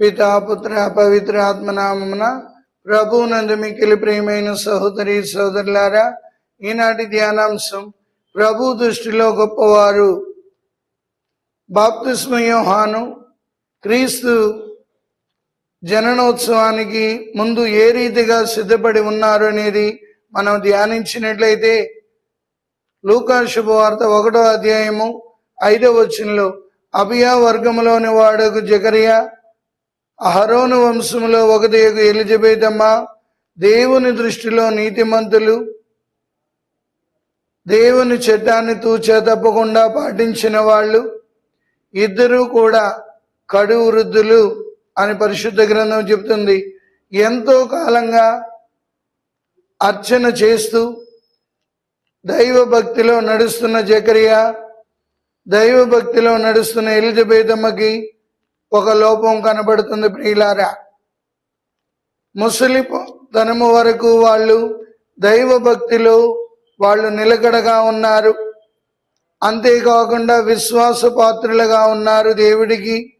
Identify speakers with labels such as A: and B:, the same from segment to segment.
A: పితా పుత్ర పవిత్ర ఆత్మనామమున ప్రభునందు మిక్కిలి ప్రియమైన సహోదరి సోదరులారా ఈనాటి ధ్యానాంశం ప్రభు దృష్టిలో గొప్పవారు బాప్తిస్మ యోహాను క్రీస్తు జననోత్సవానికి ముందు ఏ రీతిగా సిద్ధపడి ఉన్నారు అనేది మనం ధ్యానించినట్లయితే లూకా శుభవార్త ఒకటో అధ్యాయము ఐదవ వచనంలో అభియా వర్గంలోని వాడకు జకరియా అహరోను వంశంలో ఒకటి ఎలిజబెత్ అమ్మ దేవుని దృష్టిలో నీతిమంతులు. దేవుని చట్టాన్ని తూచా తప్పకుండా పాటించిన వాళ్ళు. ఇద్దరూ కూడా కడు వృద్ధులు అని పరిశుద్ధ గ్రంథం చెబుతుంది ఎంతో కాలంగా అర్చన చేస్తూ దైవ భక్తిలో నడుస్తున్న జకరియా దైవ భక్తిలో నడుస్తున్న ఎలిజబేతమ్మకి ఒక లోపం కనబడుతుంది ప్రియులారా. ముసలి తనము వరకు వాళ్ళు దైవ భక్తిలో వాళ్ళు నిలకడగా ఉన్నారు. అంతేకాకుండా విశ్వాస పాత్రులుగా ఉన్నారు దేవుడికి.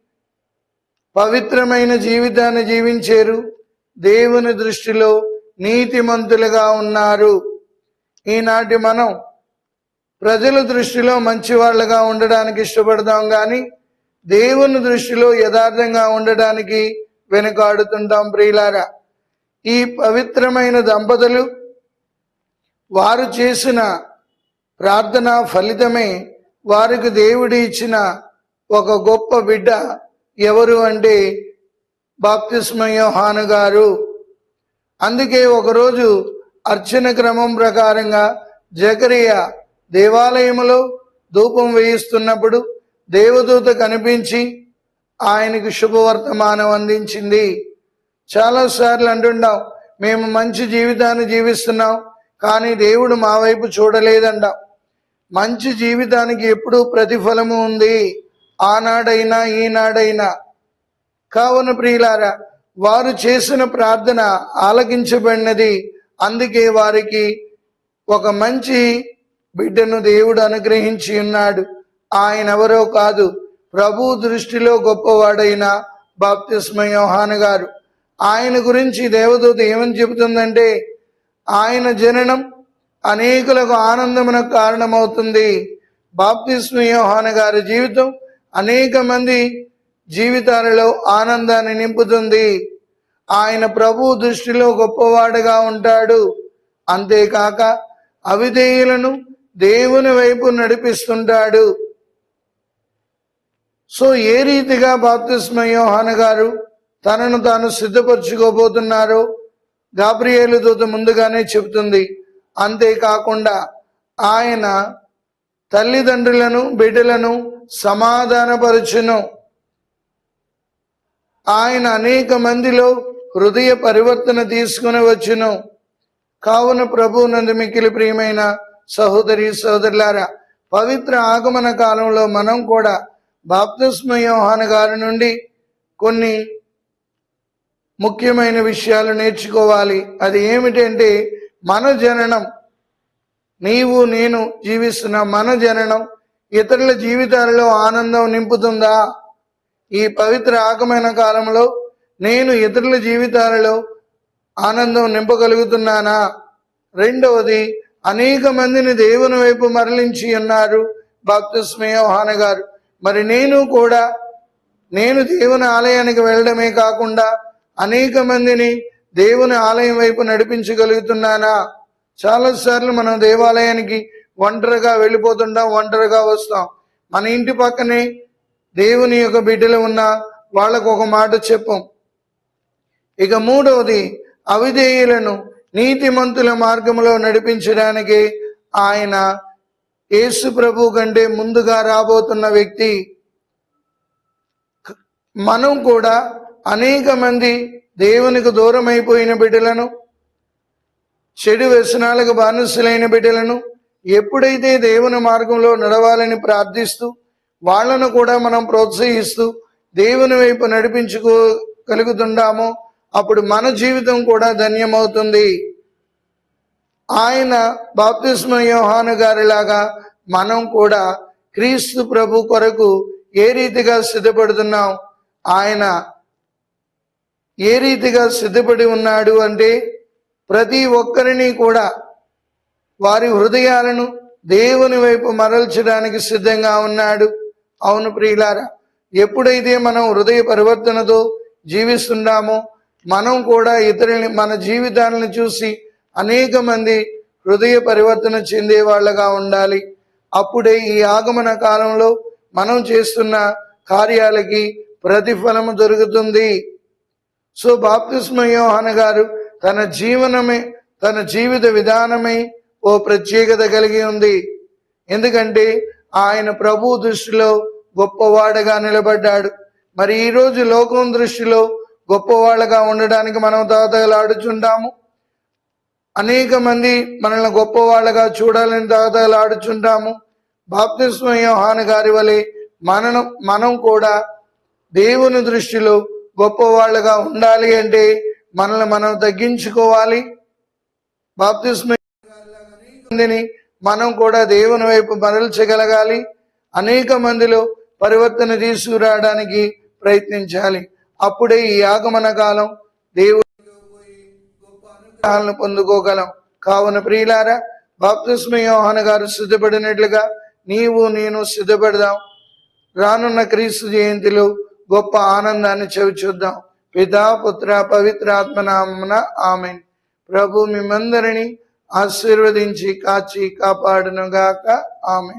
A: పవిత్రమైన జీవితాన్ని జీవించారు. దేవుని దృష్టిలో నీతిమంతులుగా ఉన్నారు. ఈనాటి మనం ప్రజల దృష్టిలో మంచి వాళ్ళగా ఉండడానికి ఇష్టపడతాం కానీ దేవుని దృష్టిలో యథార్థంగా ఉండడానికి వెనుకాడుతుంటాం ప్రియులారా. ఈ పవిత్రమైన దంపతులు వారు చేసిన ప్రార్థన ఫలితమే వారికి దేవుడు ఇచ్చిన ఒక గొప్ప బిడ్డ ఎవరు అంటే బాప్తిస్మయోహాను గారు. అందుకే ఒకరోజు అర్చన క్రమం ప్రకారంగా జకరియా దేవాలయములో ధూపం వేయిస్తున్నప్పుడు దేవదూత కనిపించి ఆయనకు శుభవర్తమానం అందించింది. చాలాసార్లు అంటుంటాం మేము మంచి జీవితాన్ని జీవిస్తున్నాం కానీ దేవుడు మా వైపు చూడలేదంటాం మంచి జీవితానికి ఎప్పుడూ ప్రతిఫలము ఉంది ఆనాడైనా ఈనాడైనా. కావున ప్రియులారా వారు చేసిన ప్రార్థన ఆలకించబడినది అందుకే వారికి ఒక మంచి బిడ్డను దేవుడు అనుగ్రహించి ఉన్నాడు. ఆయన ఎవరో కాదు. ప్రభు దృష్టిలో గొప్పవాడైన బాప్తిస్మ యోహాన్ గారు. ఆయన గురించి దేవదూత ఏమని చెబుతుందంటే ఆయన జననం అనేకులకు ఆనందమునకు కారణమవుతుంది. బాప్తిస్మ యోహాన్ గారి జీవితం అనేక మంది జీవితాలలో ఆనందాన్ని నింపుతుంది. ఆయన ప్రభు దృష్టిలో గొప్పవాడుగా ఉంటాడు. అంతేకాక అవిధేయులను దేవుని వైపు నడిపిస్తుంటాడు. సో ఏ రీతిగా బాప్తిస్మ యోహాన గారు తనను తాను సిద్ధపరచుకోబోతున్నారో? గాబ్రియేలు దూత ముందుగానే చెబుతుంది అంతేకాకుండా ఆయన తల్లిదండ్రులను బిడ్డలను సమాధానపరచును. ఆయన అనేక మందిలో హృదయ పరివర్తన తీసుకుని వచ్చును. కావున ప్రభు నందు మిక్కిలి ప్రియమైన సహోదరి సహోదరులారా పవిత్ర ఆగమన కాలంలో మనం కూడా బాప్తిస్మ యోహాన్ గారి నుండి కొన్ని ముఖ్యమైన విషయాలు నేర్చుకోవాలి. అది ఏమిటంటే మన జననం నీవు నేను జీవిస్తున్న మన జననం ఇతరుల జీవితాలలో ఆనందం నింపుతుందా? ఈ పవిత్ర ఆగమైన కాలంలో నేను ఇతరుల జీవితాలలో ఆనందం నింపగలుగుతున్నానా? రెండవది అనేక మందిని దేవుని వైపు మరలించి ఉన్నారు బాప్తిస్మయోహాన గారు. మరి నేను కూడా నేను దేవుని ఆలయానికి వెళ్ళడమే కాకుండా అనేక మందిని దేవుని ఆలయం వైపు నడిపించగలుగుతున్నానా? చాలాసార్లు మనం దేవాలయానికి ఒంటరిగా వెళ్ళిపోతుంటాం ఒంటరిగా వస్తాం. మన ఇంటి పక్కనే దేవుని యొక్క బిడ్డలు ఉన్న వాళ్ళకు ఒక మాట చెప్పం. ఇక మూడవది అవిధేయులను నీతిమంతుల మార్గంలో నడిపించడానికి ఆయన యేసు ప్రభు కంటే ముందుగా రాబోతున్న వ్యక్తి మనం కూడా అనేక మంది దేవునికి దూరం అయిపోయిన బిడ్డలను చెడు వ్యసనాలకు బానిసలైన బిడ్డలను ఎప్పుడైతే దేవుని మార్గంలో నడవాలని ప్రార్థిస్తూ వాళ్ళను కూడా మనం ప్రోత్సహిస్తూ దేవుని వైపు నడిపించుకోగలుగుతుండామో అప్పుడు మన జీవితం కూడా ధన్యమవుతుంది. ఆయన బాప్తిస్మ యోహాను గారిలాగా మనం కూడా క్రీస్తు ప్రభు కొరకు ఏ రీతిగా సిద్ధపడుతున్నాం? ఆయన ఏ రీతిగా సిద్ధపడి ఉన్నాడు అంటే ప్రతి ఒక్కరిని కూడా వారి హృదయాలను దేవుని వైపు మరల్చడానికి సిద్ధంగా ఉన్నాడు. అవును ప్రియులారా ఎప్పుడైతే మనం హృదయ పరివర్తనతో జీవిస్తున్నామో మనం కూడా ఇతరుని మన జీవితాలను చూసి అనేక మంది హృదయ పరివర్తన చెందే వాళ్ళగా ఉండాలి. అప్పుడే ఈ ఆగమన కాలంలో మనం చేస్తున్న కార్యాలకి ప్రతిఫలము దొరుకుతుంది. సో బాప్తిస్మ యోహన గారు తన జీవనమే తన జీవిత విధానమే ఓ ప్రత్యేకత కలిగి ఉంది. ఎందుకంటే ఆయన ప్రభు దృష్టిలో గొప్పవాడగా నిలబడ్డాడు. మరి ఈరోజు లోకం దృష్టిలో గొప్పవాళ్ళగా ఉండడానికి మనం తాతగలాడుచుంటాము అనేక మంది మనల్ని గొప్పవాళ్ళగా చూడాలని తాతగలాడుచుంటాము బాప్తిస్మ యోహాన గారి వలె మనం మనం కూడా దేవుని దృష్టిలో గొప్పవాళ్ళగా ఉండాలి అంటే మనల్ని మనం తగ్గించుకోవాలి. బాప్తిస్మ మందిని మనం కూడా దేవుని వైపు మరల్చగలగాలి అనేక మందిలో పరివర్తన తీసుకురావడానికి ప్రయత్నించాలి. అప్పుడే ఈ ఆగమన కాలం దేవుడు అనుగ్రహాలను పొందుకోగలం. కావున ప్రియులారా బాప్తిస్మ యోహాన గారు సిద్ధపడినట్లుగా నీవు నేను సిద్ధపడదాం. రానున్న క్రీస్తు జయంతిలో గొప్ప ఆనందాన్ని చవి చూద్దాం పితా పుత్ర పవిత్ర ఆత్మనామన ఆమె ప్రభు మిమ్మందరినీ ఆశీర్వదించి కాచి కాపాడునుగాక. ఆమె